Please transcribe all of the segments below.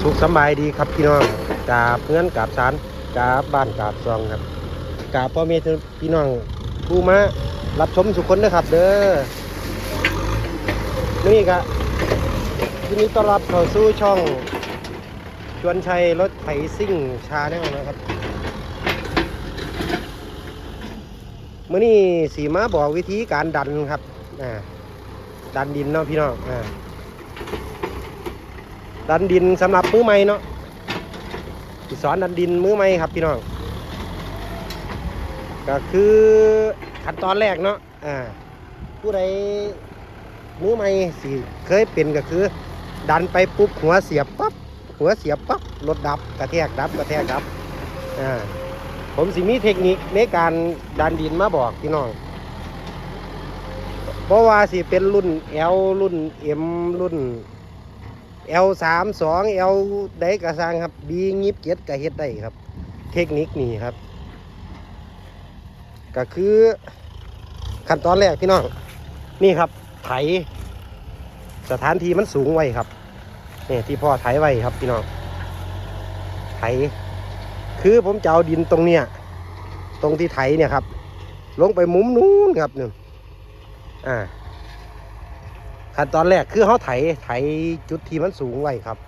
สุขสบายดีครับพี่น้องกาบเพื่อนกาบสารกาบบ้านกาบซองครับกาบพ่อแม่พี่น้องผู้มารับชมสุขคนนะครับ เด้อนี่ก็ทีนี้ต้อนรับเข้าสู่ช่องชวนชัยรถไถซิ่งชาแนลนะครับเมื่อนี้สีมาบอกวิธีการดันครับอ่าดันดินเนาะพี่น้องอ่า ดันดินสำหรับมือใหม่เนาะสอนดันดินมือใหม่ครับพี่น้อง ก็คือขั้นตอนแรกเนาะอ่าผู้ใดมือใหม่สิเคยเป็นก็คือ ดันไปปุ๊บหัวเสียบปั๊บหัวเสียบปั๊บรถดับกระแทกดับกระแทกดับอ่าผมสิมีเทคนิคในการดันดินมาบอกพี่น้องเพราะว่าสิเป็นรุ่น L รุ่น M รุ่น L สามสอง L ได้กระซังครับ B ยิบเจ็ดกระเฮ็ดได้ครับ เทคนิคนี่ครับ ก็คือขั้นตอนแรกพี่น้อง นี่ครับ ไถ สถานที่มันสูงไว้ครับนี่ที่พ่อไถไว้ครับพี่น้องไถ คือผมจะเอาดินตรงเนี้ยตรงที่ไถเนี่ยครับ ลงไปมุมนู้นครับหนึ่งอ่า ขั้นตอนแรกคือเขาไถไถจุดที่มันสูงไว้ครับ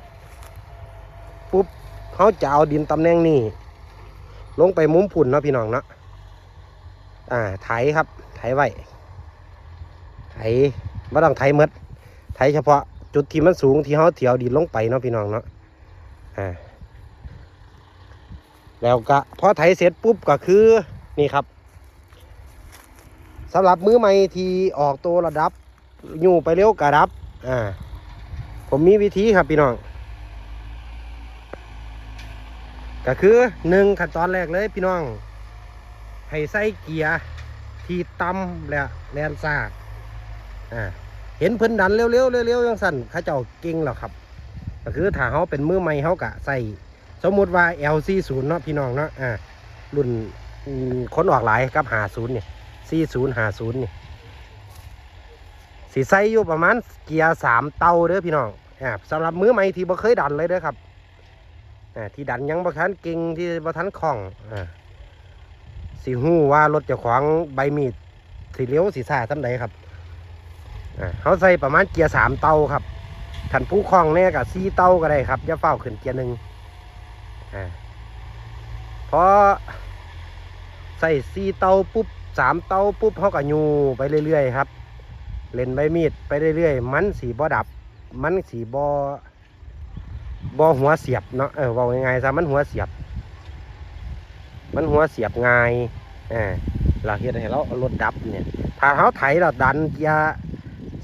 ปุ๊บเขาจะเอาดินตำแหน่งนี้ ลงไปมุมผุ่นเนาะพี่น้องเนาะอ่าไถครับ ไถไว้ไถไม่ต้องไถหมดไถเฉพาะจุดที่มันสูงที่เขาเถียวดินลงไปเนาะพี่น้องเนาะอ่าแล้วก็พอไถเสร็จปุ๊บก็คือนี่ครับสำหรับมือใหม่ที่ออกตัวระดับ อยู่ไปเร็วกระดับ อ่า ผมมีวิธีครับพี่น้อง ก็คือหนึ่งขั้นตอนแรกเลยพี่น้อง ให้ใส่เกียร์ที่ต่ำและแลนซ่าอ่า เห็นเพิ่นดันเร็วๆเร็วๆยังสั่นข้าเจ้าเก่งแล้วครับ ก็คือถ้าเขาเป็นมือใหม่เขากะใส่สมมติว่า LC0 เนาะพี่น้องเนาะ อ่า รุ่นอืมคนออกหลายกับ50เนี่ย40 50เนี่ย สีใส่อยู่ประมาณเกียร์สามเตาเด้อพี่น้องอ่าสำหรับมือใหม่ที่บ่เคยดันเลยเด้อครับอ่าที่ดันยังบ่ทันเก่งที่บ่ทันคล่องอ่าสิฮู้ว่ารถเจ้าของใบมีดสิเลี้ยวสิซ่าทำใดครับอ่าเขาใส่ประมาณเกียร์สามเตาครับท่านผู้คล่องเนี่ยกับสี่เตาก็ได้ครับอย่าเฝ้าขึ้นเกียร์หนึ่งอ่าพอใส่สี่เตาปุ๊บสามเตาปุ๊บเขาก็ยูไปเรื่อยๆครับ เล่นใบมีดไปเรื่อยๆ มันสีบ่ดับ มันสีบ่บ่หัวเสียบเนาะเออเว่าง่ายๆซะมันหัวเสียบ มันหัวเสียบง่ายเออเราเฮ็ดให้เราเอารถดับเนี่ย ถ้าเขาไถเราดันเกียร์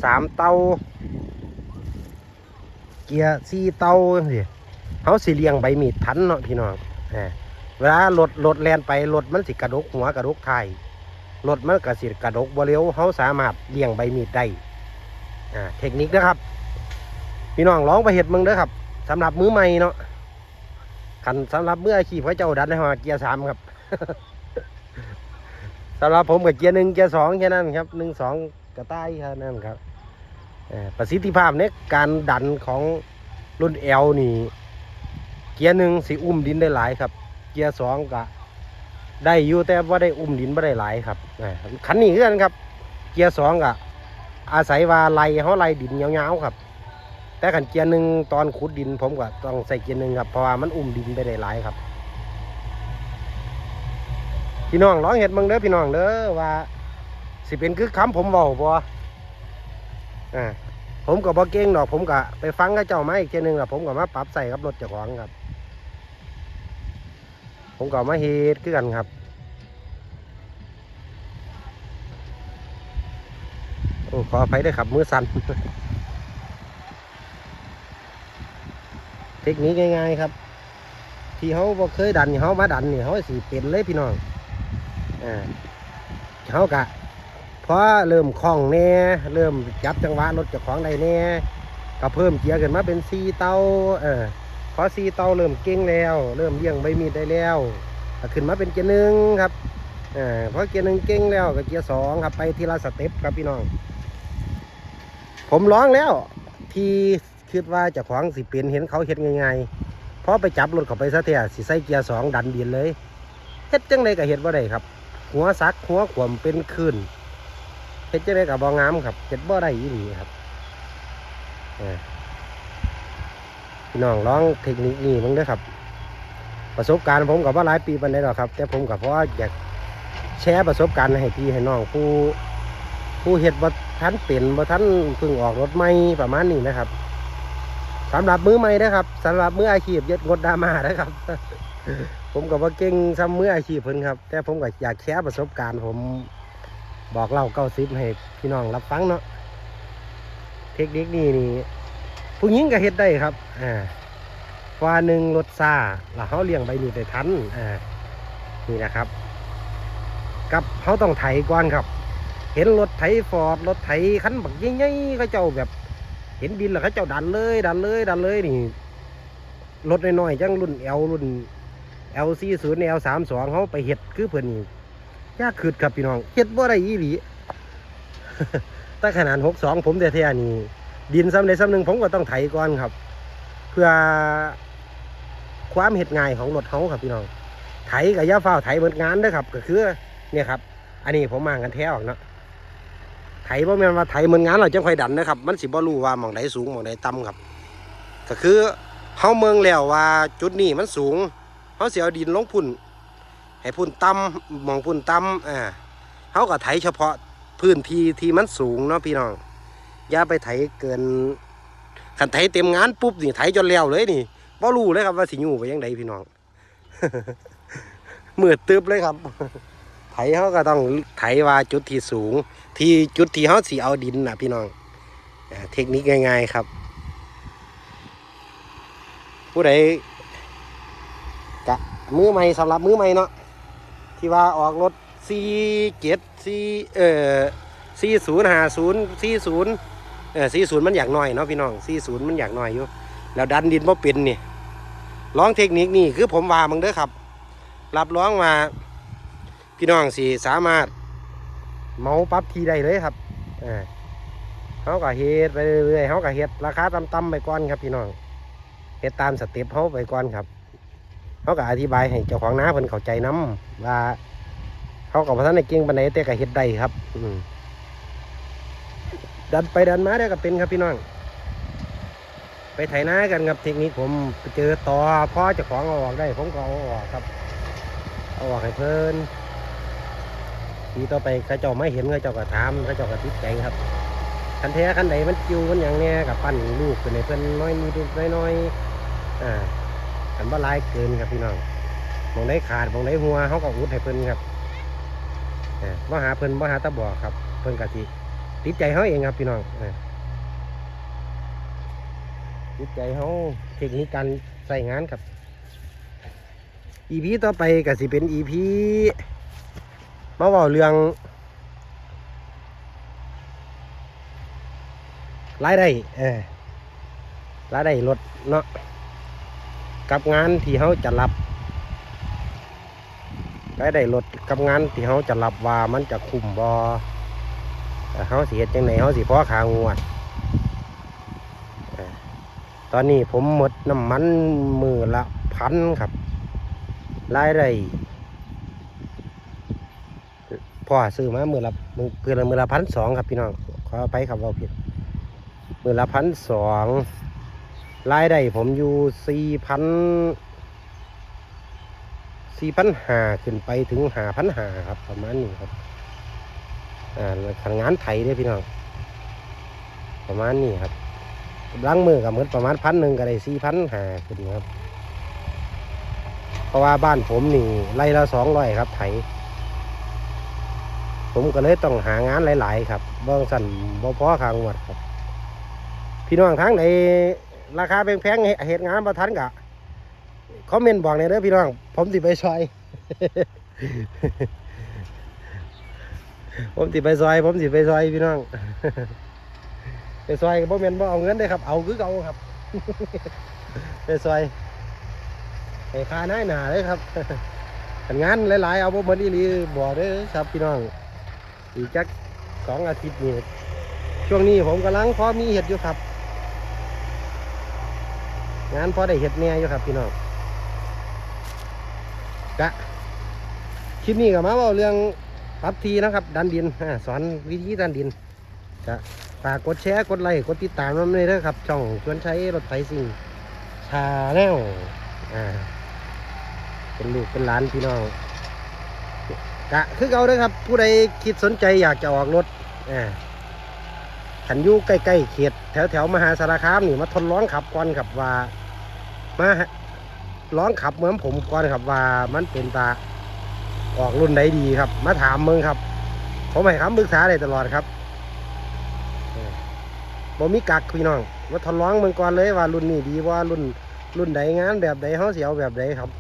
สามเตาเกียร์สี่เตาสิเขาสิเลียงใบมีดทันเนาะพี่น้องเออเวลารถรถแล่นไปรถมันสิกระดกหัวกระดกไทย รถมันกระสิกระดกบ่เร็วเขาสามารถเลี่ยงใบมีดได้เทคนิคนะครับ พี่น้องลองไปเห็ดมึงเด้อครับสำหรับมือใหม่เนาะขันสำหรับมืออาชีพเขาเจ้าดันให้มาเกียร์สามครับสำหรับผมกับเกียร์หนึ่งเกียร์สองแค่นั้นครับหนึ่งสองกระต่ายแค่นั้นครับประสิทธิภาพในการดันของรุ่นเอลนี่ เกียร์หนึ่งสีอุ้มดินได้หลายครับ เกียร์สองก็ ได้อยู่แต่ว่าได้อุ้มดินไม่ได้หลายครับอ่าคันนี้คือกันครับ เกียร์สองก็อาศัยว่าไล่เขาไล่ดินยาๆครับ แต่ขันเกียร์หนึ่งตอนขุดดินผมก็ต้องใส่เกียร์หนึ่งครับเพราะว่ามันอุ้มดินไปได้หลายครับ พี่น้องร้องเห็ดมึงเด้อพี่น้องเด้อว่าสิเป็นคือคำผมเบาบ่อ่าผมก็บ่เก่งดอกผมก็ไปฟังกับเจ้าไมาอีกเทียหนึงแล้วผมก็มาปรับใส่กับรถเจ้าของครับ ผมก็มาเฮ็ดคือกันครับโอ้ขออภัยด้วยครับ มือสั่นเทคนิคง่ายๆครับ ที่เขาบ่เคยดันเขามาดันนี่เขาสิเป็นเลยพี่น้องอ่าเขากะพอเริ่มคล่องแน่เริ่มจับจังหวะรถเจ้าของได้แน่ก็เพิ่มเกียร์ขึ้นมาเป็นซีเตาเออ อซีเตาเริ่มเก่งแล้ว เริ่มเลี้ยงใบมีดได้แล้วขึ้นมาเป็นเกียร์หนึ่งครับอ่าพอเกียร์หนึ่งเก่งแล้วก็เกียร์สองครับไปทีละสเต็ปครับพี่น้อง ผมร้องแล้วที่คิดว่าจะของสิเป็นเห็นเขาเฮ็ดง่ายๆพอไปจับรถเขาไปซะเถอะสิใส่เกียร์สองดันดินเลยเฮ็ดจังไดก็เฮ็ดบ่าได้ครับ หัวซักหัวขวมเป็นคืนเฮ็ดจังไดก็บ่งามครับเฮ็ดบ่ได้อีหลีครับเออ พี่น้องลองเทคนิคนี้มึงด้อครับ ประสบการณ์ผมกับว่าหลายปีปานใดหรอกครับ แต่ผมกับเพราะว่าอยากแชร์ประสบการณ์ให้พี่ให้น้องผู้ผู้เฮ็ดบ่ทันเป็นบ่ทันเพิ่งออกรถใหม่ประมาณนี้นะครับสำหรับมือใหม่นะครับสำหรับมืออาชีพย่างดดราม่านะครับ ผมกับว่าเก่งซ้ำมืออาชีพเพิ่นครับ แต่ผมก็อยากแชร์ประสบการณ์ผมบอกเล่าเก้าสิบให้พี่น้องรับฟังเนาะเทคนิคนี้นี่ ผู้หญิงก็เฮ็ดได้ครับอ่าว่าหนึ่งรถซาแล้วเขาเลี้ยงใบมีดได้ทันอ่านี่นะครับ กับเขาต้องไถก่อนครับ เห็นรถไถฟอร์ดรถไถคันบักใหญ่ๆเขาเจ้าแบบ เห็นดินแล้วเขาเจ้าดันเลยดันเลยดันเลยนี่รถน้อยๆจังรุ่นเอลรุ่น L 4 0 L 3 2เอลสามสองเขาไปเฮ็ดคือเพิ่นนี่ยากขึ้นครับพี่น้องเฮ็ดบ่ได้อีหลีแต่ขนาด62ผมแท้ๆนี่ ดินซ้ำใดซ้ำหนึ่งผมก็ต้องไถก่อนครับ เพื่อความเฮ็ดง่ายของรถเขาครับพี่น้อง ไถกับย่าฟ้าวไถเบิดงานด้อครับ ก็คือเนี่ยครับ อันนี้ผมมากันแท้ออกเนาะไถบ่แม่นว่าไถเหมือนงานเราจังค่อยดันนะครับ มันสิบ่รู้ว่าหม่องใดสูงหม่องใดต่ำครับ ก็คือเฮาเมืองแล้วว่าจุดนี้มันสูงเฮาเสิเอาดินลงพุ่น ให้พุ่นต่ำหมองพุ่นต่ำอ่าเฮาก็ไถเฉพาะพื้นที่ที่มันสูงเนาะพี่น้อง อย่าไปไถเกินคันไถเต็มงานปุ๊บนี่ไถจนแล้วเลยนี่บ่รู้เลยครับว่าสิอยู่ไปยังไงพี่น้องเมืดตึบเลยครับ ไถเขาก็ต้องไถว่าจุดที่สูง ที่จุดที่เขาสีเอาดินนะพี่น้องเทคนิคง่ายๆครับ ผู้ใดกะมือใหม่สำหรับมือใหม่เนาะที่ว่าออกรถสี่เจ็ดสี่เอ่อสี่ศูนย์หาศูนย์ซีศูนย์ เออสี่ศูนย์มันอยากหน้อยเนาะพี่น้องสี่ศูนย์มันอยากหน้อยอยู่ แล้วดันดินบ่เป็นนี่ลองเทคนิคนี่คือผมว่ามึงเด้อครับ รับร้องว่าพี่น้องสิสามารถ เมาปั๊บทีได้เลยครับอ่าเขาก็เฮ็ดไปเรื่อยๆเขาก็เฮ็ดราคาต่ำๆไปก่อนครับ พี่น้องเฮ็ดตามสเต็ปเขาไปก่อนครับเขาก็อธิบายให้เจ้าของน้าเพิ่นเข้าใจนํว่าเขาก็บ่ทันได้เก่งปานใดแต่ก็เฮ็ดได้ครับ อืม ดันไปดันมาได้ก็เป็นครับพี่น้อง ไปไถนากันครับเทคนิคผมไปเจอต่อพอเจ้าของเอาออกได้ ผมก็เอาออกครับ เอาออกให้เพิ่นทีต่อไปเขาเจ้าไม่เห็นเขาเจ้าก็ถามเขาเจ้าก็ติดใจครับคันแท้คันไหนมันจิวมันอย่างเนี้ยกับปั้นลูกเป็นในเพิ่นน้อยนิดน้อยน้อยๆอ่าคันบ่หลายเกินครับพี่น้องมองได้ขาดมองได้หัวเขาก็อุดให้เพิ่นครับอ่าบ่หาเพิ่นบ่หาตะบอกครับ เพิ่นกะสิ ติดใจเขาเองครับพี่น้องอ่าติดใจเขาเทคนิคการใส่งานครับอีพีต่อไปก็สิเป็นอีพีมาเว่าเรื่องรายได้เออรายได้ลดเนาะกับงานที่เขาจะรับรายได้ลดกับงานที่เขาจะรับว่ามันจะคุ้มบอ เขาสิเฮ็ดจังไหนเขาสิพอขางวดตอนนี้ผมหมดน้ำมันมือละพันครับรายได้พ่อซื้อมามือละมือเกินมือละพันสองครับพี่น้องขอไปครับเราผิดมือละพันสองรายได้ผมอยู่สี่พันสี่พันหาขึ้นไปถึงหาพันหาครับประมาณนี้ครับ อ่าแล้วทางงานไถเด้อพี่น้อง ประมาณนี้ครับล้างมือกับมือประมาณพันหนึ่งก็ได้สี่พันหาขึ้นครับ เพราะว่าบ้านผมนี่ไร่ละสองร้อยครับไถ ผมก็เลยต้องหางานหลาย ๆ ครับเบื้องสั่นบ่พอขางหมดครับ พี่น้องทั้งในราคาแพงๆเฮ็ดเหตุงานบ่ทันกะคอมเมนต์บอกในอยเด้อพี่น้อง ผมสิไปซอย ผมสิไปซอย ผมสิไปซอยพี่น้อง ไปซอยก็บ่แม่นบ่เอาเงินเด้ครับ เอาคือเอาครับ ไปซอยให้ค่าหน้าหนาเลยครับงานหลายๆ เอาบ่เหมือนอีหลีบอกเด้อครับพี่น้อง อีกจักสองอาทิตย์นี่ช่วงนี้ผมกำลังพอมีเห็ดอยู่ครับ งานพอได้เห็ดเนี่ยอยู่ครับพี่น้องกะคลิปนี้ก็มาเว่าเรื่อง ปรับทีนะครับ ดันดินสอนวิธีดันดินกะฝากกดแชร์กดไลค์กดติดตามน้ำเลยเด้อครับช่องชวนใช้รถไถสิ่งชาแนลอ่าเป็นลูกเป็นหลานพี่น้องกะคือเอาเด้อครับ ผู้ใดคิดสนใจอยากจะออกรถอ่าขันยู่ใกล้ๆเขตแถวแถวมหาสารคามนี่มาทดลองขับก่อนครับว่ามาลองขับเหมือนผมก่อนครับว่ามันเป็นตา ออกรุ่นใดดีครับ มาถามมึงครับผมให้คำปรึกษาได้ตลอดครับเออบ่มีกักพี่น้องมาทดลองมึงก่อนเลยว่ารุ่นนี้ดีว่ารุ่นรุ่นใดงานแบบใดเฮาเสิเอาแบบใดครับ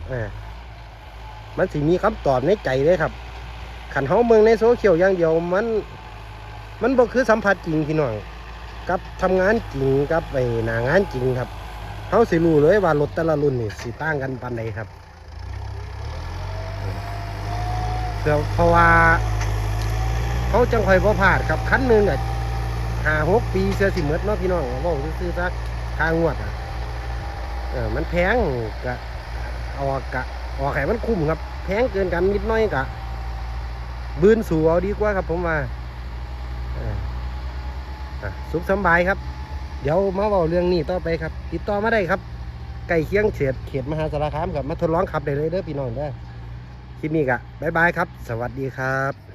มันสิมีคำตอบในใจเลยครับขันเฮาเมืองในโซเชียลอย่างเดียวมัน มันบ่คือสัมผัสจริงพี่น้องกับทำงานจริงกับไปหนางานจริงครับเขาสิรู้เลยว่ารถแต่ละรุ่นนี่สิต่างกันปานใดครับเพื่อเพราะว่า เขาจังคอยบ่พลาดครับคันหนึงอะหาหกปีเสียสิเมดเนาะพี่น้องบอกซื้อซะทางงวดอะเออมันแพงกะเอากะออกให้มันคุ้มครับ แพงเกินกันนิดน้อยกะบืนสู่เอาดีกว่าครับผมว่าอ่าอะสุขสบายครับ เดี๋ยวมาเว้าเรื่องนี้ต่อไปครับ ติดต่อมาได้ครับใกล้เคียงเขตเขตมหาสารคามครับมาทดลองขับได้เลยเด้อพี่น้องเด้อ คลิปนี้กะบายบายครับ สวัสดีครับ